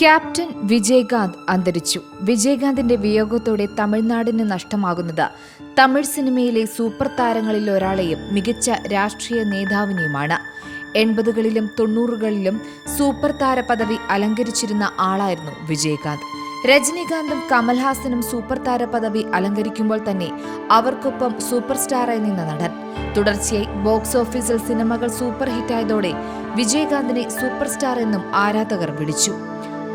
Captain Vijayakanth അന്തരിച്ചു. വിജയകാന്തിന്റെ വിയോഗത്തോടെ തമിഴ്നാടിന് നഷ്ടമാകുന്നത് തമിഴ് സിനിമയിലെ super താരങ്ങളിൽ ഒരാളെയും മികച്ച രാഷ്ട്രീയ നേതാവിനെയുമാണ്. എൺപതുകളിലും തൊണ്ണൂറുകളിലും സൂപ്പർ താര പദവി അലങ്കരിച്ചിരുന്ന ആളായിരുന്നു വിജയകാന്ത്. രജനീകാന്തും കമൽഹാസനും സൂപ്പർ താര പദവി അലങ്കരിക്കുമ്പോൾ തന്നെ അവർക്കൊപ്പം സൂപ്പർ സ്റ്റാറായി നിന്ന നടൻ. തുടർച്ചയായി ബോക്സ് ഓഫീസിൽ സിനിമകൾ സൂപ്പർ ഹിറ്റായതോടെ വിജയകാന്തിനെ സൂപ്പർ സ്റ്റാർ എന്നും ആരാധകർ വിളിച്ചു.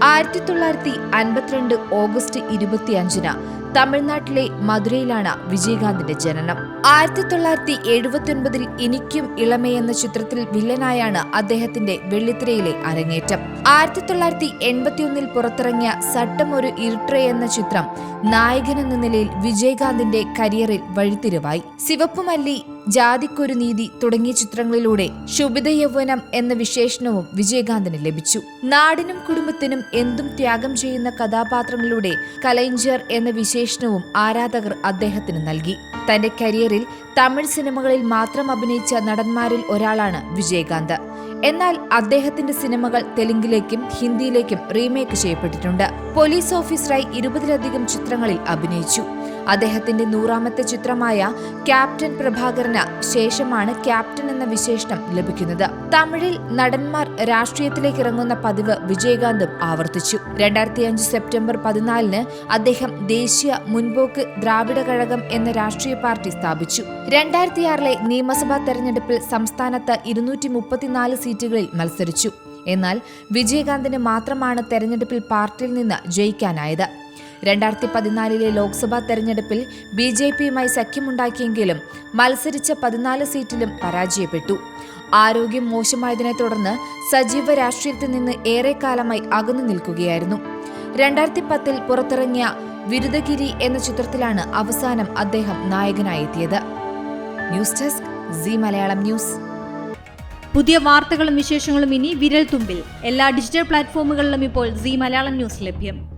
ആയിരത്തി തൊള്ളായിരത്തി അൻപത്തിരണ്ട് ഓഗസ്റ്റ് ഇരുപത്തിയഞ്ചിന് തമിഴ്നാട്ടിലെ മധുരയിലാണ് വിജയകാന്തിന്റെ ജനനം. ആയിരത്തി തൊള്ളായിരത്തി എഴുപത്തിയൊൻപതിൽ എനിക്കും ഇളമേ എന്ന ചിത്രത്തിൽ വില്ലനായാണ് അദ്ദേഹത്തിന്റെ വെള്ളിത്തിരയിലെ അരങ്ങേറ്റം. ആയിരത്തി തൊള്ളായിരത്തി എൺപത്തിയൊന്നിൽ പുറത്തിറങ്ങിയ സട്ടം ഒരു ഇരുട്രേ എന്ന ചിത്രം നായകൻ എന്ന നിലയിൽ വിജയകാന്തിന്റെ കരിയറിൽ വഴിത്തിരിവായി. സിവപ്പുമല്ലി ജാതിക്കൊരു നീതി തുടങ്ങിയ ചിത്രങ്ങളിലൂടെ ശുഭിത യൗവനം എന്ന വിശേഷണവും വിജയകാന്തിന് ലഭിച്ചു. നാടിനും കുടുംബത്തിനും എന്തും ത്യാഗം ചെയ്യുന്ന കഥാപാത്രങ്ങളിലൂടെ കലൈഞ്ചർ എന്ന വിശേഷണവും ആരാധകർ അദ്ദേഹത്തിന് നൽകി. തന്റെ കരിയറിൽ തമിഴ് സിനിമകളിൽ മാത്രം അഭിനയിച്ച നടന്മാരിൽ ഒരാളാണ് വിജയകാന്ത്. എന്നാൽ അദ്ദേഹത്തിന്റെ സിനിമകൾ തെലുങ്കിലേക്കും ഹിന്ദിയിലേക്കും റീമേക്ക് ചെയ്യപ്പെട്ടിട്ടുണ്ട്. പോലീസ് ഓഫീസറായി ഇരുപതിലധികം ചിത്രങ്ങളിൽ അഭിനയിച്ചു. അദ്ദേഹത്തിന്റെ നൂറാമത്തെ ചിത്രമായ ക്യാപ്റ്റൻ പ്രഭാകരന് ശേഷമാണ് ക്യാപ്റ്റൻ എന്ന വിശേഷണം ലഭിക്കുന്നത്. തമിഴിൽ നടന്മാർ രാഷ്ട്രീയത്തിലേക്ക് ഇറങ്ങുന്ന പതിവ് വിജയകാന്തും ആവർത്തിച്ചു. രണ്ടായിരത്തി അഞ്ച് സെപ്റ്റംബർ പതിനാലിന് അദ്ദേഹം ദേശീയ മുൻപോക്ക് ദ്രാവിഡ കഴകം എന്ന രാഷ്ട്രീയ പാർട്ടി സ്ഥാപിച്ചു. രണ്ടായിരത്തിയാറിലെ നിയമസഭാ തെരഞ്ഞെടുപ്പിൽ സംസ്ഥാനത്ത് ഇരുന്നൂറ്റി മുപ്പത്തിനാല് സീറ്റുകളിൽ മത്സരിച്ചു. എന്നാൽ വിജയകാന്തിന് മാത്രമാണ് തെരഞ്ഞെടുപ്പിൽ പാർട്ടിയിൽ നിന്ന് ജയിക്കാനായത്. രണ്ടായിരത്തി പതിനാലിലെ ലോക്സഭാ തെരഞ്ഞെടുപ്പിൽ ബി ജെ പിയുമായി സഖ്യമുണ്ടാക്കിയെങ്കിലും മത്സരിച്ച പതിനാല് സീറ്റിലും പരാജയപ്പെട്ടു. ആരോഗ്യം മോശമായതിനെ തുടർന്ന് സജീവ രാഷ്ട്രീയത്തിൽ നിന്ന് ഏറെക്കാലമായി അകന്നു നിൽക്കുകയായിരുന്നു. രണ്ടായിരത്തി പത്തിൽ പുറത്തിറങ്ങിയ വിരുദഗിരി എന്ന ചിത്രത്തിലാണ് അവസാനം അദ്ദേഹം നായകനായി എത്തിയത് news desk Zee Malayalam news. പുതിയ വാർത്തകളും വിശേഷങ്ങളും ഇനി വിരൽ തുമ്പിൽ എല്ലാ ഡിജിറ്റൽ പ്ലാറ്റ്ഫോമുകളിലും ഇപ്പോൾ സി മലയാളം ന്യൂസ് ലഭ്യം.